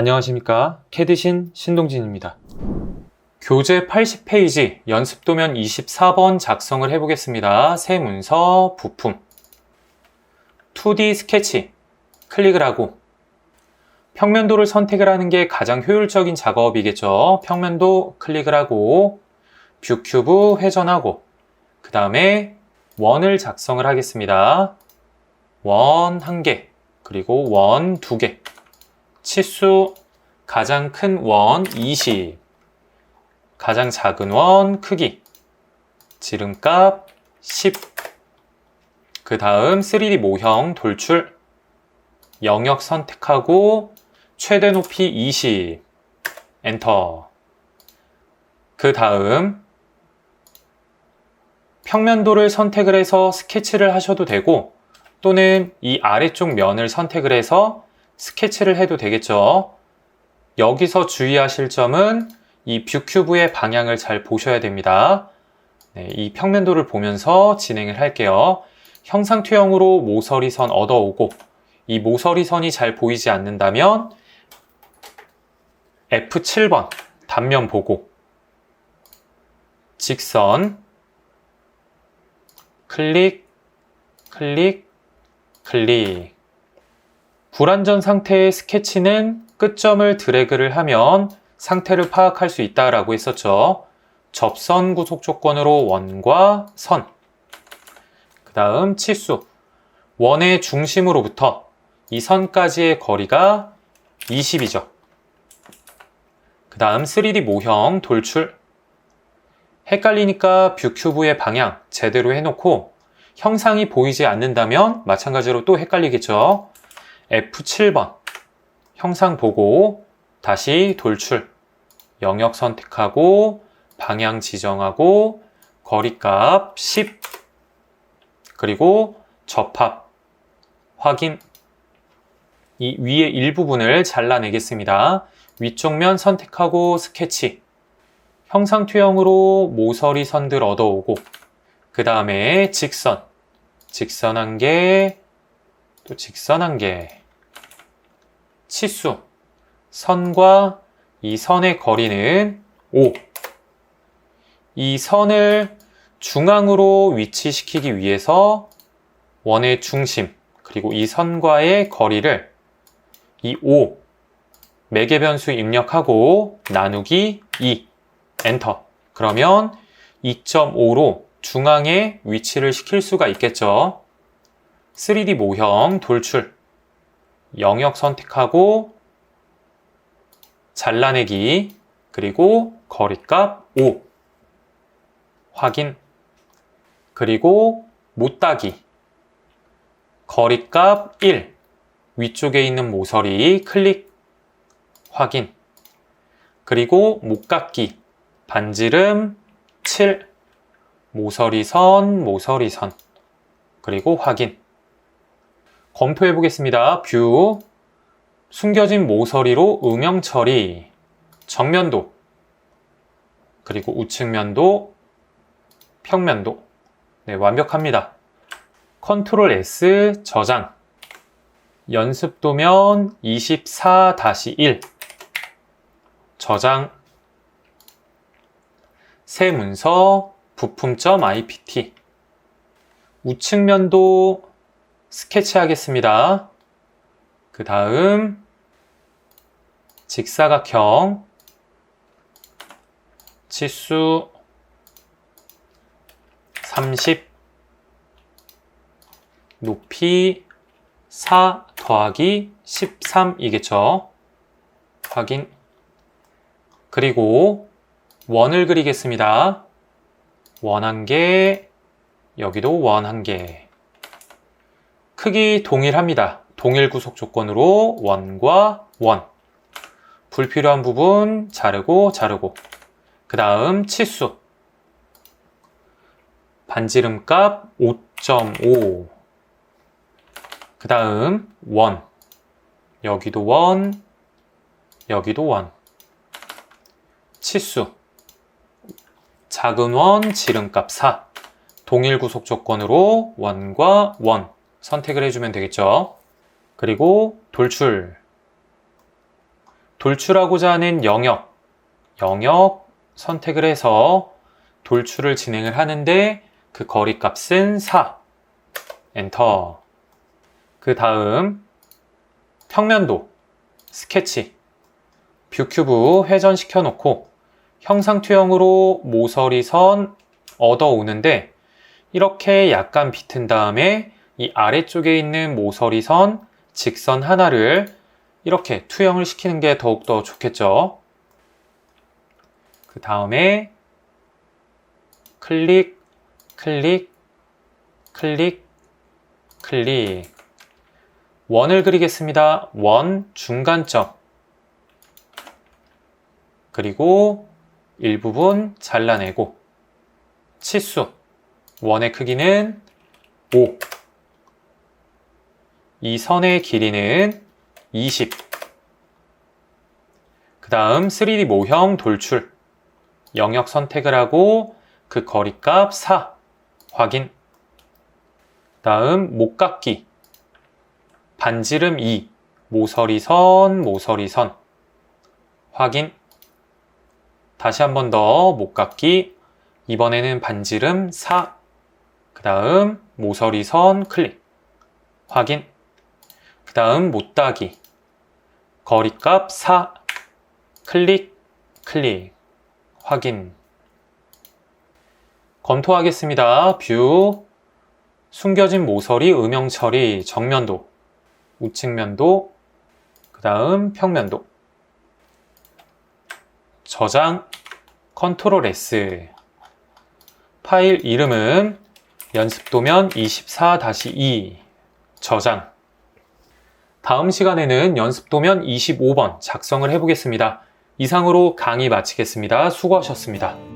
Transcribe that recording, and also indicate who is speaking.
Speaker 1: 안녕하십니까. 캐드신 신동진입니다. 교재 80페이지 연습도면 24번 작성을 해보겠습니다. 새 문서 부품 2D 스케치 클릭을 하고 평면도를 선택을 하는 게 가장 효율적인 작업이겠죠. 평면도 클릭을 하고 뷰 큐브 회전하고 그 다음에 원을 작성을 하겠습니다. 원한 개, 그리고 원두 개. 치수 가장 큰 원 20. 가장 작은 원 크기. 지름값 10. 그 다음 3D 모형 돌출. 영역 선택하고 최대 높이 20. 엔터. 그 다음 평면도를 선택을 해서 스케치를 하셔도 되고 또는 이 아래쪽 면을 선택을 해서 스케치를 해도 되겠죠. 여기서 주의하실 점은 이 뷰큐브의 방향을 잘 보셔야 됩니다. 네, 이 평면도를 보면서 진행을 할게요. 형상투영으로 모서리선 얻어오고 이 모서리선이 잘 보이지 않는다면 F7번 단면 보고 직선 클릭 클릭 클릭 불완전 상태의 스케치는 끝점을 드래그를 하면 상태를 파악할 수 있다라고 했었죠. 접선 구속 조건으로 원과 선. 그 다음 치수. 원의 중심으로부터 이 선까지의 거리가 20이죠. 그 다음 3D 모형 돌출. 헷갈리니까 뷰큐브의 방향 제대로 해놓고 형상이 보이지 않는다면 마찬가지로 또 헷갈리겠죠. F7번. 형상 보고 다시 돌출. 영역 선택하고 방향 지정하고 거리값 10 그리고 접합. 확인. 이 위에 일부분을 잘라내겠습니다. 위쪽 면 선택하고 스케치. 형상 투영으로 모서리 선들 얻어오고. 그 다음에 직선. 직선 한 개, 또 직선 한 개, 치수, 선과 이 선의 거리는 5. 이 선을 중앙으로 위치시키기 위해서 원의 중심, 그리고 이 선과의 거리를 이 5, 매개 변수 입력하고 나누기 2, 엔터. 그러면 2.5로 중앙에 위치를 시킬 수가 있겠죠. 3D 모형 돌출. 영역 선택하고 잘라내기 그리고 거리값 5 확인. 그리고 못 따기. 거리값 1 위쪽에 있는 모서리 클릭. 확인. 그리고 못깎기. 반지름 7 모서리선 모서리선. 그리고 확인 검토해 보겠습니다. 뷰. 숨겨진 모서리로 음영 처리. 정면도. 그리고 우측면도. 평면도. 네, 완벽합니다. 컨트롤 S 저장. 연습도면 24-1 저장. 새 문서 부품.ipt 우측면도 스케치 하겠습니다. 그 다음 직사각형 치수 30 높이 4 더하기 13이겠죠. 확인. 그리고 원을 그리겠습니다. 원 한 개, 여기도 원 한 개. 크기 동일합니다. 동일 구속 조건으로 원과 원. 불필요한 부분 자르고 자르고. 그 다음 치수. 반지름 값 5.5. 그 다음 원. 여기도 원. 여기도 원. 치수. 작은 원, 지름값 4. 동일 구속 조건으로 원과 원. 선택을 해주면 되겠죠. 그리고 돌출. 돌출하고자 하는 영역, 영역 선택을 해서 돌출을 진행을 하는데 그 거리 값은 4. 엔터. 그 다음 평면도, 스케치, 뷰큐브 회전시켜 놓고 형상투영으로 모서리 선 얻어오는데 이렇게 약간 비튼 다음에 이 아래쪽에 있는 모서리 선 직선 하나를 이렇게 투영을 시키는 게 더욱더 좋겠죠. 그 다음에 클릭, 클릭, 클릭, 클릭. 원을 그리겠습니다. 원, 중간점. 그리고 일부분 잘라내고 치수 원의 크기는 5. 이 선의 길이는 20. 그 다음 3D 모형 돌출. 영역 선택을 하고 그 거리값 4. 확인. 다음 목깎기. 반지름 2. 모서리선, 모서리선. 확인. 다시 한 번 더 목깎기. 이번에는 반지름 4. 그 다음 모서리선 클릭. 확인. 그 다음 못따기. 거리값 4. 클릭, 클릭. 확인. 검토하겠습니다. 뷰. 숨겨진 모서리 음영 처리 정면도. 우측면도. 그 다음 평면도. 저장. 컨트롤 S. 파일 이름은 연습도면 24-2 저장. 다음 시간에는 연습도면 25번 작성을 해보겠습니다. 이상으로 강의 마치겠습니다. 수고하셨습니다.